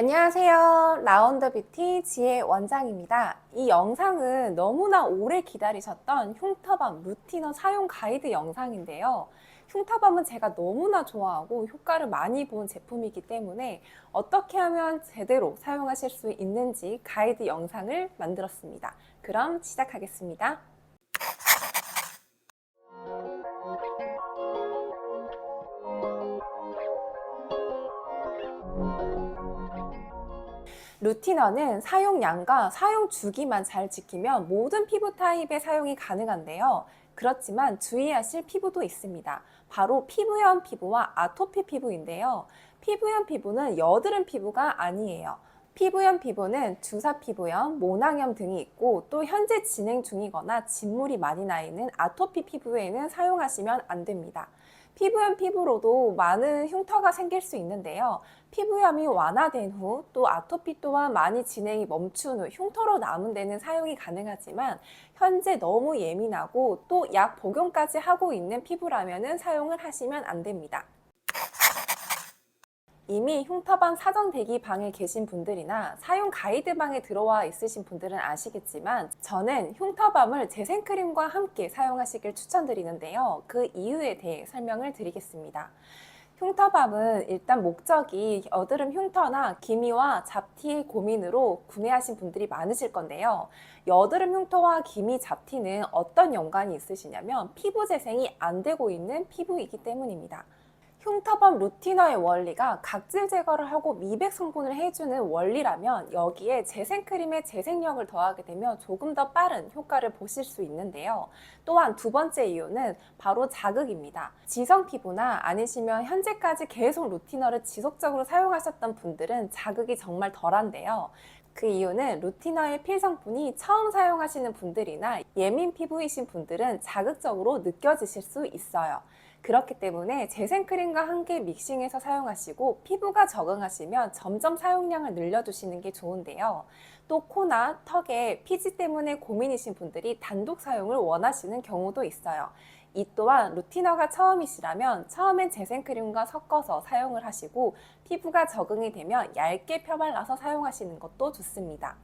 안녕하세요. 라운드 뷰티 지혜 원장입니다. 이 영상은 너무나 오래 기다리셨던 흉터밤 루티너 사용 가이드 영상인데요. 흉터밤은 제가 너무나 좋아하고 효과를 많이 본 제품이기 때문에 어떻게 하면 제대로 사용하실 수 있는지 가이드 영상을 만들었습니다. 그럼 시작하겠습니다. 루티너는 사용량과 사용 주기만 잘 지키면 모든 피부 타입의 사용이 가능한데요. 그렇지만 주의하실 피부도 있습니다. 바로 피부염 피부와 아토피 피부인데요. 피부염 피부는 여드름 피부가 아니에요. 피부염 피부는 주사 피부염, 모낭염 등이 있고 또 현재 진행 중이거나 진물이 많이 나 있는 아토피 피부에는 사용하시면 안 됩니다. 피부염 피부로도 많은 흉터가 생길 수 있는데요. 피부염이 완화된 후 또 아토피 또한 많이 진행이 멈춘 후 흉터로 남은 데는 사용이 가능하지만 현재 너무 예민하고 또 약 복용까지 하고 있는 피부라면 사용을 하시면 안 됩니다. 이미 흉터밤 사전 대기 방에 계신 분들이나 사용 가이드 방에 들어와 있으신 분들은 아시겠지만 저는 흉터밤을 재생크림과 함께 사용하시길 추천드리는데요. 그 이유에 대해 설명을 드리겠습니다. 흉터밤은 일단 목적이 여드름 흉터나 기미와 잡티의 고민으로 구매하신 분들이 많으실 건데요. 여드름 흉터와 기미, 잡티는 어떤 연관이 있으시냐면 피부 재생이 안 되고 있는 피부이기 때문입니다. 흉터밤 루티너의 원리가 각질 제거를 하고 미백 성분을 해주는 원리라면 여기에 재생크림의 재생력을 더하게 되면 조금 더 빠른 효과를 보실 수 있는데요. 또한 두 번째 이유는 바로 자극입니다. 지성 피부나 아니시면 현재까지 계속 루티너를 지속적으로 사용하셨던 분들은 자극이 정말 덜한데요. 그 이유는 루티너의 필성분이 처음 사용하시는 분들이나 예민 피부이신 분들은 자극적으로 느껴지실 수 있어요. 그렇기 때문에 재생크림과 함께 믹싱해서 사용하시고 피부가 적응하시면 점점 사용량을 늘려주시는 게 좋은데요. 또 코나 턱에 피지 때문에 고민이신 분들이 단독 사용을 원하시는 경우도 있어요. 이 또한 루티너가 처음이시라면 처음엔 재생크림과 섞어서 사용을 하시고 피부가 적응이 되면 얇게 펴발라서 사용하시는 것도 좋습니다.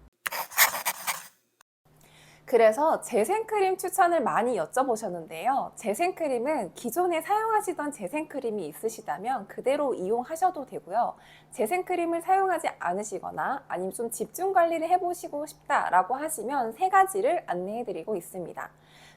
그래서 재생크림 추천을 많이 여쭤보셨는데요. 재생크림은 기존에 사용하시던 재생크림이 있으시다면 그대로 이용하셔도 되고요. 재생크림을 사용하지 않으시거나 아니면 좀 집중 관리를 해보시고 싶다라고 하시면 세 가지를 안내해드리고 있습니다.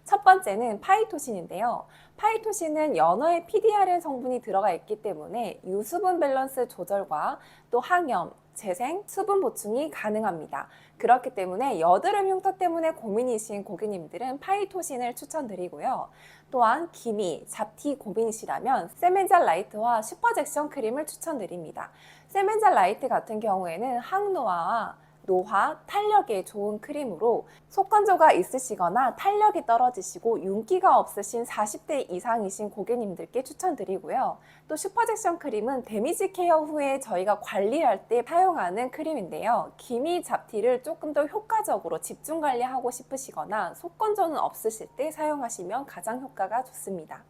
첫 번째는 파이토신인데요. 파이토신은 연어의 PDRN 성분이 들어가 있기 때문에 유수분 밸런스 조절과 또 항염, 재생, 수분 보충이 가능합니다. 그렇기 때문에 여드름 흉터 때문에 고민이신 고객님들은 파이토신을 추천드리고요. 또한 기미, 잡티 고민이시라면 세멘잘 라이트와 슈퍼젝션 크림을 추천드립니다. 세멘잘 라이트 같은 경우에는 항노화와 노화, 탄력에 좋은 크림으로 속건조가 있으시거나 탄력이 떨어지시고 윤기가 없으신 40대 이상이신 고객님들께 추천드리고요. 또 슈퍼젝션 크림은 데미지 케어 후에 저희가 관리할 때 사용하는 크림인데요. 기미 잡티를 조금 더 효과적으로 집중 관리하고 싶으시거나 속건조는 없으실 때 사용하시면 가장 효과가 좋습니다.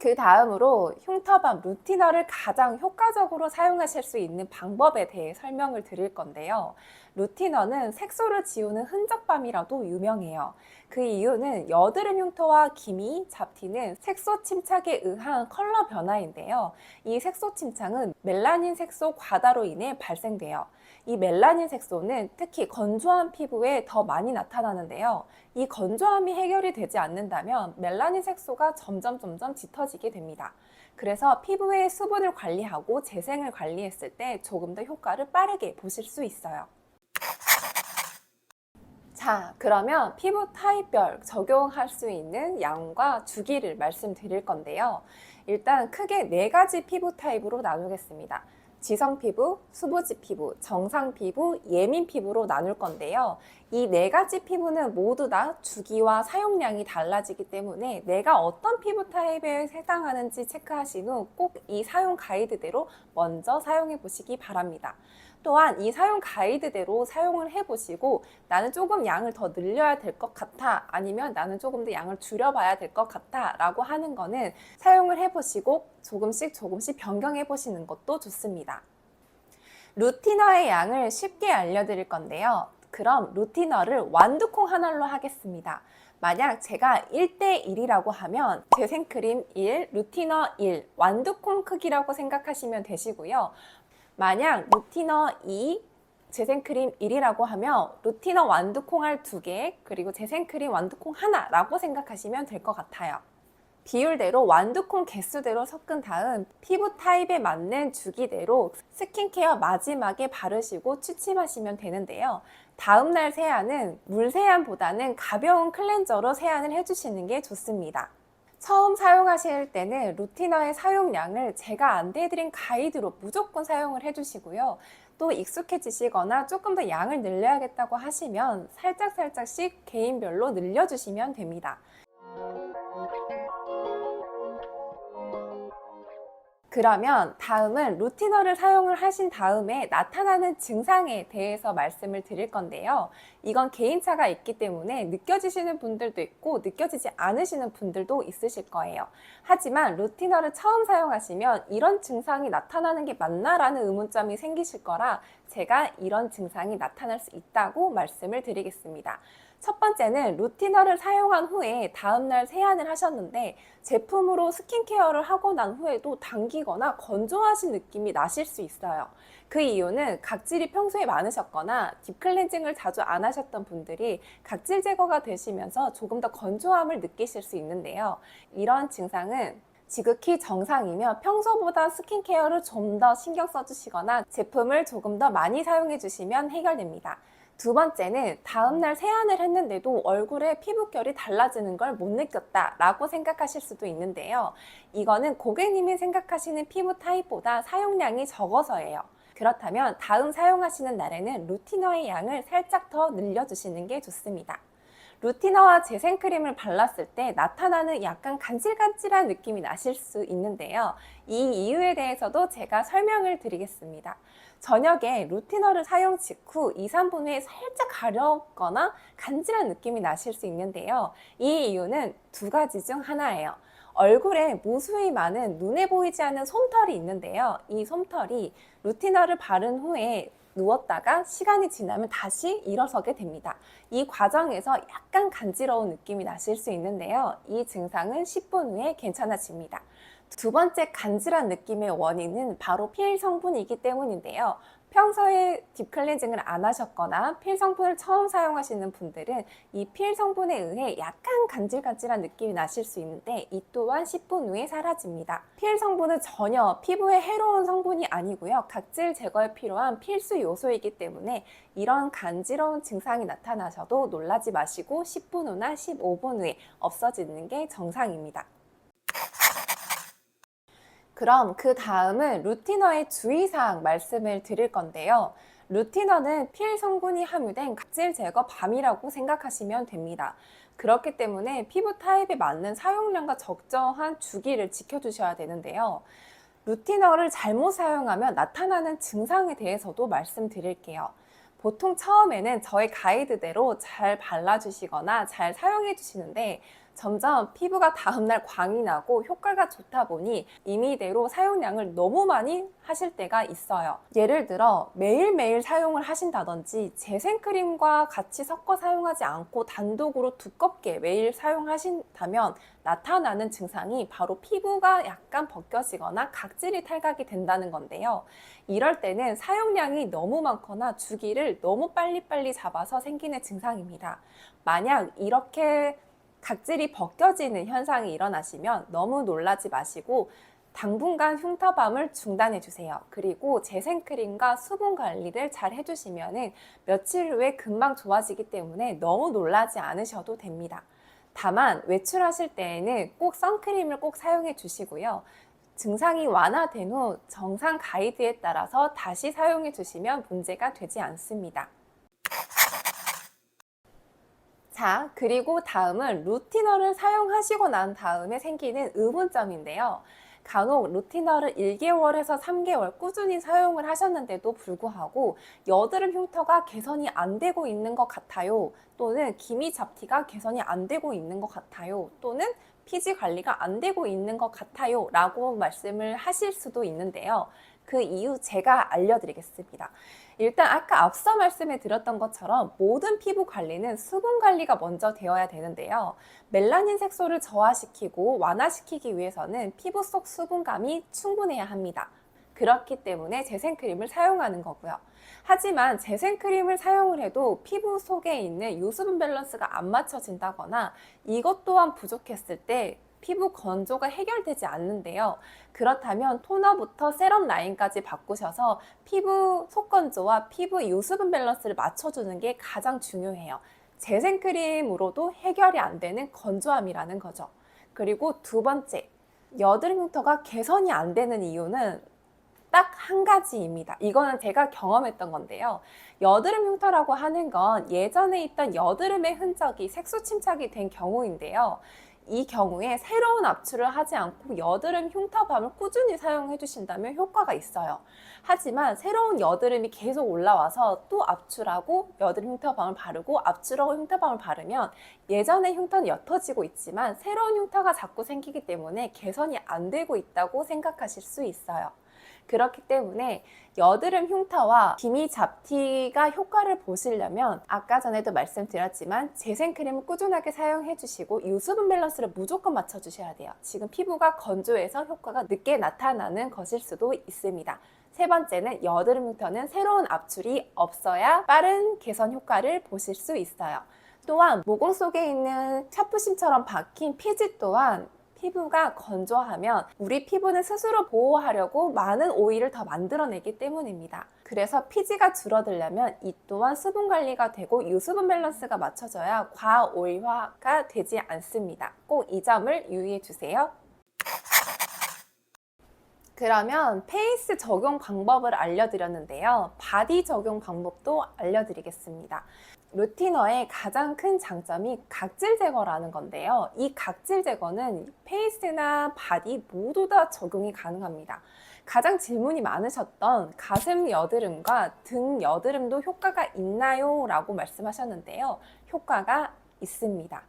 그 다음으로 흉터밤 루티너를 가장 효과적으로 사용하실 수 있는 방법에 대해 설명을 드릴 건데요. 루티너는 색소를 지우는 흔적밤이라도 유명해요. 그 이유는 여드름 흉터와 기미, 잡티는 색소 침착에 의한 컬러 변화인데요. 이 색소 침착은 멜라닌 색소 과다로 인해 발생돼요. 이 멜라닌 색소는 특히 건조한 피부에 더 많이 나타나는데요. 이 건조함이 해결이 되지 않는다면 멜라닌 색소가 점점 점점 짙어지게 됩니다. 그래서 피부의 수분을 관리하고 재생을 관리했을 때 조금 더 효과를 빠르게 보실 수 있어요. 자, 그러면 피부 타입별 적용할 수 있는 양과 주기를 말씀드릴 건데요. 일단 크게 네 가지 피부 타입으로 나누겠습니다. 지성 피부, 수부지 피부, 정상 피부, 예민 피부로 나눌 건데요. 이 네 가지 피부는 모두 다 주기와 사용량이 달라지기 때문에 내가 어떤 피부 타입에 해당하는지 체크하신 후 꼭 이 사용 가이드대로 먼저 사용해 보시기 바랍니다. 또한 이 사용 가이드대로 사용을 해보시고 나는 조금 양을 더 늘려야 될 것 같아 아니면 나는 조금 더 양을 줄여봐야 될 것 같아 라고 하는 거는 사용을 해보시고 조금씩 조금씩 변경해 보시는 것도 좋습니다. 루티너의 양을 쉽게 알려드릴 건데요. 그럼 루티너를 완두콩 하나로 하겠습니다. 만약 제가 1대1이라고 하면 재생크림 1, 루티너 1, 완두콩 크기라고 생각하시면 되시고요. 만약 루티너 2, 재생크림 1이라고 하면 루티너 완두콩알 2개, 그리고 재생크림 완두콩 하나라고 생각하시면 될 것 같아요. 비율대로 완두콩 개수대로 섞은 다음 피부 타입에 맞는 주기대로 스킨케어 마지막에 바르시고 취침하시면 되는데요. 다음날 세안은 물 세안보다는 가벼운 클렌저로 세안을 해주시는 게 좋습니다. 처음 사용하실 때는 루티너의 사용량을 제가 안내해드린 가이드로 무조건 사용을 해주시고요. 또 익숙해지시거나 조금 더 양을 늘려야겠다고 하시면 살짝살짝씩 개인별로 늘려주시면 됩니다. 그러면 다음은 루티너를 사용을 하신 다음에 나타나는 증상에 대해서 말씀을 드릴 건데요. 이건 개인차가 있기 때문에 느껴지시는 분들도 있고 느껴지지 않으시는 분들도 있으실 거예요. 하지만 루티너를 처음 사용하시면 이런 증상이 나타나는 게 맞나라는 의문점이 생기실 거라 제가 이런 증상이 나타날 수 있다고 말씀을 드리겠습니다. 첫 번째는 루티너를 사용한 후에 다음날 세안을 하셨는데 제품으로 스킨케어를 하고 난 후에도 당기거나 건조하신 느낌이 나실 수 있어요. 그 이유는 각질이 평소에 많으셨거나 딥클렌징을 자주 안 하셨던 분들이 각질 제거가 되시면서 조금 더 건조함을 느끼실 수 있는데요. 이런 증상은 지극히 정상이며 평소보다 스킨케어를 좀 더 신경 써주시거나 제품을 조금 더 많이 사용해 주시면 해결됩니다. 두 번째는 다음날 세안을 했는데도 얼굴에 피부결이 달라지는 걸 못 느꼈다 라고 생각하실 수도 있는데요. 이거는 고객님이 생각하시는 피부 타입보다 사용량이 적어서예요. 그렇다면 다음 사용하시는 날에는 루티너의 양을 살짝 더 늘려주시는 게 좋습니다. 루티너와 재생크림을 발랐을 때 나타나는 약간 간질간질한 느낌이 나실 수 있는데요. 이 이유에 대해서도 제가 설명을 드리겠습니다. 저녁에 루티너를 사용 직후 2, 3분 후에 살짝 가렵거나 간질한 느낌이 나실 수 있는데요. 이 이유는 두 가지 중 하나예요. 얼굴에 무수히 많은 눈에 보이지 않는 솜털이 있는데요. 이 솜털이 루티너를 바른 후에 누웠다가 시간이 지나면 다시 일어서게 됩니다. 이 과정에서 약간 간지러운 느낌이 나실 수 있는데요. 이 증상은 10분 후에 괜찮아집니다. 두 번째 간질한 느낌의 원인은 바로 필 성분이기 때문인데요. 평소에 딥클렌징을 안 하셨거나 필 성분을 처음 사용하시는 분들은 이 필 성분에 의해 약간 간질간질한 느낌이 나실 수 있는데 이 또한 10분 후에 사라집니다. 필 성분은 전혀 피부에 해로운 성분이 아니고요. 각질 제거에 필요한 필수 요소이기 때문에 이런 간지러운 증상이 나타나셔도 놀라지 마시고 10분 후나 15분 후에 없어지는 게 정상입니다. 그럼 그 다음은 루티너의 주의사항 말씀을 드릴 건데요. 루티너는 필 성분이 함유된 각질 제거 밤이라고 생각하시면 됩니다. 그렇기 때문에 피부 타입에 맞는 사용량과 적정한 주기를 지켜주셔야 되는데요. 루티너를 잘못 사용하면 나타나는 증상에 대해서도 말씀드릴게요. 보통 처음에는 저의 가이드대로 잘 발라주시거나 잘 사용해 주시는데 점점 피부가 다음날 광이 나고 효과가 좋다 보니 임의대로 사용량을 너무 많이 하실 때가 있어요. 예를 들어 매일매일 사용을 하신다든지 재생크림과 같이 섞어 사용하지 않고 단독으로 두껍게 매일 사용하신다면 나타나는 증상이 바로 피부가 약간 벗겨지거나 각질이 탈각이 된다는 건데요. 이럴 때는 사용량이 너무 많거나 주기를 너무 빨리빨리 잡아서 생기는 증상입니다. 만약 이렇게 각질이 벗겨지는 현상이 일어나시면 너무 놀라지 마시고 당분간 흉터밤을 중단해 주세요. 그리고 재생크림과 수분 관리를 잘 해주시면 며칠 후에 금방 좋아지기 때문에 너무 놀라지 않으셔도 됩니다. 다만 외출하실 때에는 꼭 선크림을 꼭 사용해 주시고요. 증상이 완화된 후 정상 가이드에 따라서 다시 사용해 주시면 문제가 되지 않습니다. 자, 그리고 다음은 루티너를 사용하시고 난 다음에 생기는 의문점인데요. 간혹 루티너를 1개월에서 3개월 꾸준히 사용을 하셨는데도 불구하고 여드름 흉터가 개선이 안 되고 있는 것 같아요. 또는 기미 잡티가 개선이 안 되고 있는 것 같아요. 또는 피지 관리가 안 되고 있는 것 같아요 라고 말씀을 하실 수도 있는데요. 그 이유 제가 알려드리겠습니다. 일단 아까 앞서 말씀해 드렸던 것처럼 모든 피부 관리는 수분 관리가 먼저 되어야 되는데요. 멜라닌 색소를 저하시키고 완화시키기 위해서는 피부 속 수분감이 충분해야 합니다. 그렇기 때문에 재생크림을 사용하는 거고요. 하지만 재생크림을 사용을 해도 피부 속에 있는 유수분 밸런스가 안 맞춰진다거나 이것 또한 부족했을 때 피부 건조가 해결되지 않는데요. 그렇다면 토너부터 세럼 라인까지 바꾸셔서 피부 속건조와 피부 유수분 밸런스를 맞춰주는 게 가장 중요해요. 재생크림으로도 해결이 안 되는 건조함이라는 거죠. 그리고 두 번째, 여드름 흉터가 개선이 안 되는 이유는 딱한 가지입니다. 이거는 제가 경험했던 건데요. 여드름 흉터라고 하는 건 예전에 있던 여드름의 흔적이 색소 침착이 된 경우인데요. 이 경우에 새로운 압출을 하지 않고 여드름 흉터밤을 꾸준히 사용해 주신다면 효과가 있어요. 하지만 새로운 여드름이 계속 올라와서 또 압출하고 여드름 흉터밤을 바르고 압출하고 흉터밤을 바르면 예전의 흉터는 옅어지고 있지만 새로운 흉터가 자꾸 생기기 때문에 개선이 안 되고 있다고 생각하실 수 있어요. 그렇기 때문에 여드름 흉터와 기미 잡티가 효과를 보시려면 아까 전에도 말씀드렸지만 재생크림을 꾸준하게 사용해 주시고 유수분 밸런스를 무조건 맞춰 주셔야 돼요. 지금 피부가 건조해서 효과가 늦게 나타나는 것일 수도 있습니다. 세 번째는 여드름 흉터는 새로운 압출이 없어야 빠른 개선 효과를 보실 수 있어요. 또한 모공 속에 있는 차푸심처럼 박힌 피지 또한 피부가 건조하면 우리 피부는 스스로 보호하려고 많은 오일을 더 만들어내기 때문입니다. 그래서 피지가 줄어들려면 이 또한 수분 관리가 되고 유수분 밸런스가 맞춰져야 과오일화가 되지 않습니다. 꼭 이 점을 유의해 주세요. 그러면 페이스 적용 방법을 알려드렸는데요. 바디 적용 방법도 알려드리겠습니다. 루티너의 가장 큰 장점이 각질 제거라는 건데요. 이 각질 제거는 페이스나 바디 모두 다 적용이 가능합니다. 가장 질문이 많으셨던 가슴 여드름과 등 여드름도 효과가 있나요? 라고 말씀하셨는데요. 효과가 있습니다.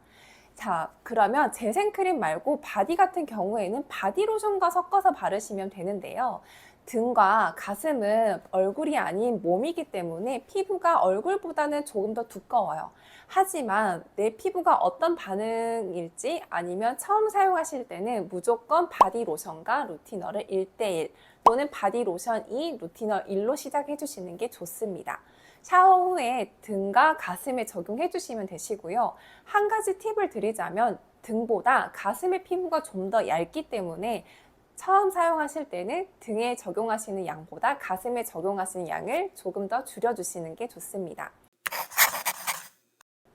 자, 그러면 재생크림 말고 바디 같은 경우에는 바디로션과 섞어서 바르시면 되는데요. 등과 가슴은 얼굴이 아닌 몸이기 때문에 피부가 얼굴보다는 조금 더 두꺼워요. 하지만 내 피부가 어떤 반응일지 아니면 처음 사용하실 때는 무조건 바디 로션과 루티너를 1대1 또는 바디 로션 2, 루티너 1로 시작해 주시는 게 좋습니다. 샤워 후에 등과 가슴에 적용해 주시면 되시고요. 한 가지 팁을 드리자면 등보다 가슴의 피부가 좀 더 얇기 때문에 처음 사용하실 때는 등에 적용하시는 양보다 가슴에 적용하시는 양을 조금 더 줄여주시는 게 좋습니다.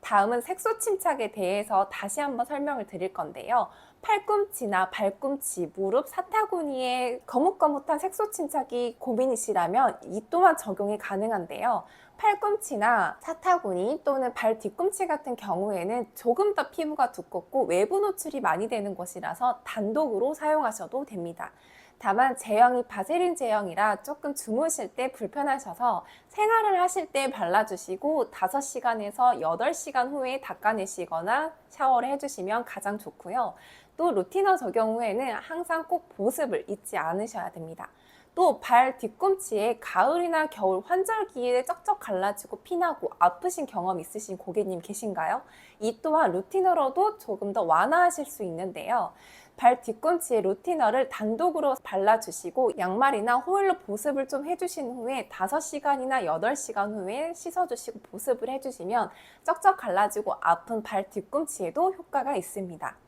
다음은 색소 침착에 대해서 다시 한번 설명을 드릴 건데요. 팔꿈치나 발꿈치, 무릎, 사타구니에 거뭇거뭇한 색소 침착이 고민이시라면 이 또한 적용이 가능한데요. 팔꿈치나 사타구니 또는 발 뒤꿈치 같은 경우에는 조금 더 피부가 두껍고 외부 노출이 많이 되는 곳이라서 단독으로 사용하셔도 됩니다. 다만 제형이 바세린 제형이라 조금 주무실 때 불편하셔서 생활을 하실 때 발라주시고 5시간에서 8시간 후에 닦아내시거나 샤워를 해주시면 가장 좋고요. 또 루티너 적용 후에는 항상 꼭 보습을 잊지 않으셔야 됩니다. 또 발 뒤꿈치에 가을이나 겨울 환절기에 쩍쩍 갈라지고 피나고 아프신 경험 있으신 고객님 계신가요? 이 또한 루티너로도 조금 더 완화하실 수 있는데요. 발 뒤꿈치에 루티너를 단독으로 발라주시고 양말이나 호일로 보습을 좀 해주신 후에 5시간이나 8시간 후에 씻어주시고 보습을 해주시면 쩍쩍 갈라지고 아픈 발 뒤꿈치에도 효과가 있습니다.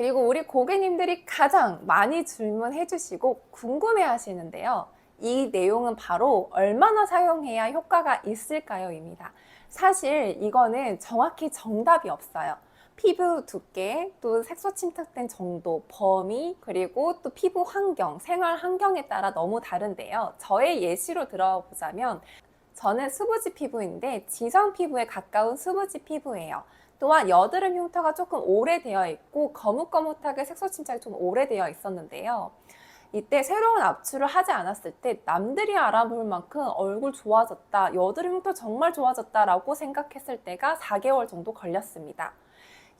그리고 우리 고객님들이 가장 많이 질문해 주시고 궁금해 하시는데요. 이 내용은 바로 얼마나 사용해야 효과가 있을까요? 입니다. 사실 이거는 정확히 정답이 없어요. 피부 두께, 또 색소 침착된 정도, 범위, 그리고 또 피부 환경, 생활 환경에 따라 너무 다른데요. 저의 예시로 들어보자면 저는 수부지 피부인데 지성 피부에 가까운 수부지 피부예요. 또한 여드름 흉터가 조금 오래되어 있고 거뭇거뭇하게 색소 침착이 좀 오래되어 있었는데요. 이때 새로운 압출을 하지 않았을 때 남들이 알아볼 만큼 얼굴 좋아졌다, 여드름 흉터 정말 좋아졌다라고 생각했을 때가 4개월 정도 걸렸습니다.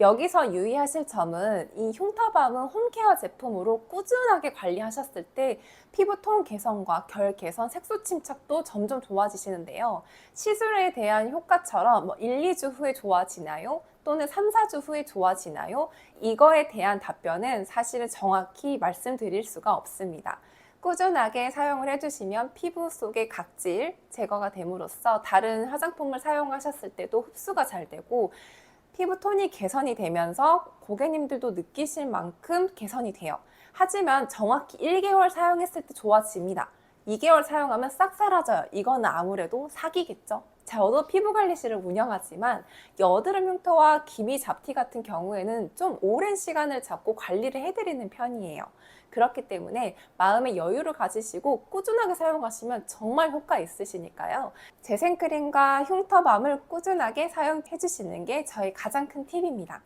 여기서 유의하실 점은 이 흉터밤은 홈케어 제품으로 꾸준하게 관리하셨을 때 피부 톤 개선과 결 개선, 색소 침착도 점점 좋아지시는데요. 시술에 대한 효과처럼 뭐 1, 2주 후에 좋아지나요? 또는 3, 4주 후에 좋아지나요? 이거에 대한 답변은 사실은 정확히 말씀드릴 수가 없습니다. 꾸준하게 사용을 해주시면 피부 속의 각질 제거가 됨으로써 다른 화장품을 사용하셨을 때도 흡수가 잘 되고 피부 톤이 개선이 되면서 고객님들도 느끼실 만큼 개선이 돼요. 하지만 정확히 1개월 사용했을 때 좋아집니다. 2개월 사용하면 싹 사라져요. 이거는 아무래도 사기겠죠. 저도 피부관리실을 운영하지만 여드름 흉터와 기미 잡티 같은 경우에는 좀 오랜 시간을 잡고 관리를 해드리는 편이에요. 그렇기 때문에 마음의 여유를 가지시고 꾸준하게 사용하시면 정말 효과 있으시니까요. 재생크림과 흉터밤을 꾸준하게 사용해 주시는 게 저희 가장 큰 팁입니다.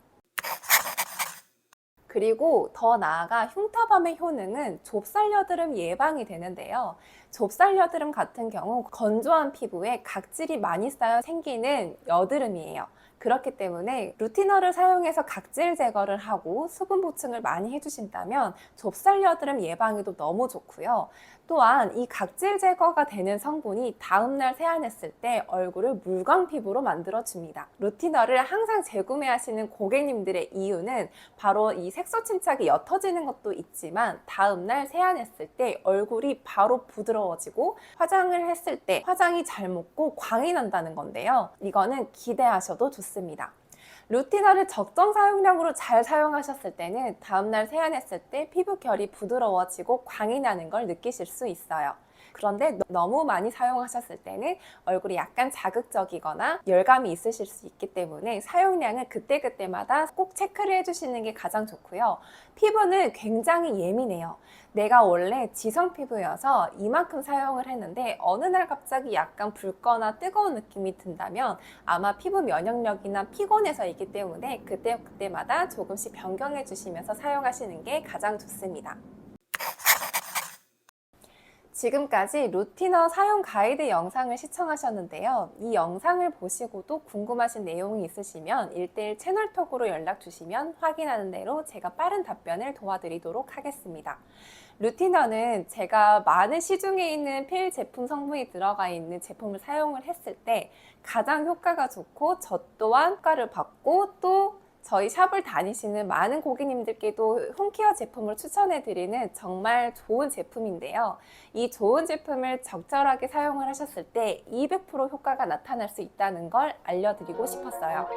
그리고 더 나아가 흉터밤의 효능은 좁쌀 여드름 예방이 되는데요. 좁쌀 여드름 같은 경우 건조한 피부에 각질이 많이 쌓여 생기는 여드름이에요. 그렇기 때문에 루티너를 사용해서 각질 제거를 하고 수분 보충을 많이 해주신다면 좁쌀 여드름 예방에도 너무 좋고요. 또한 이 각질 제거가 되는 성분이 다음날 세안했을 때 얼굴을 물광 피부로 만들어줍니다. 루티너를 항상 재구매하시는 고객님들의 이유는 바로 이 색소 침착이 옅어지는 것도 있지만 다음날 세안했을 때 얼굴이 바로 부드러워지고 화장을 했을 때 화장이 잘 묻고 광이 난다는 건데요. 이거는 기대하셔도 좋습니다. 루티너를 적정 사용량으로 잘 사용하셨을 때는 다음날 세안했을 때 피부 결이 부드러워지고 광이 나는 걸 느끼실 수 있어요. 그런데 너무 많이 사용하셨을 때는 얼굴이 약간 자극적이거나 열감이 있으실 수 있기 때문에 사용량을 그때그때마다 꼭 체크를 해주시는 게 가장 좋고요. 피부는 굉장히 예민해요. 내가 원래 지성 피부여서 이만큼 사용을 했는데 어느 날 갑자기 약간 붉거나 뜨거운 느낌이 든다면 아마 피부 면역력이나 피곤해서이기 때문에 그때 그때마다 조금씩 변경해 주시면서 사용하시는 게 가장 좋습니다. 지금까지 루티너 사용 가이드 영상을 시청하셨는데요. 이 영상을 보시고도 궁금하신 내용이 있으시면 1대1 채널톡으로 연락 주시면 확인하는 대로 제가 빠른 답변을 도와드리도록 하겠습니다. 루티너는 제가 많은 시중에 있는 필 제품 성분이 들어가 있는 제품을 사용을 했을 때 가장 효과가 좋고 저 또한 효과를 받고 또 저희 샵을 다니시는 많은 고객님들께도 홈케어 제품을 추천해 드리는 정말 좋은 제품인데요. 이 좋은 제품을 적절하게 사용을 하셨을 때 200% 효과가 나타날 수 있다는 걸 알려드리고 싶었어요.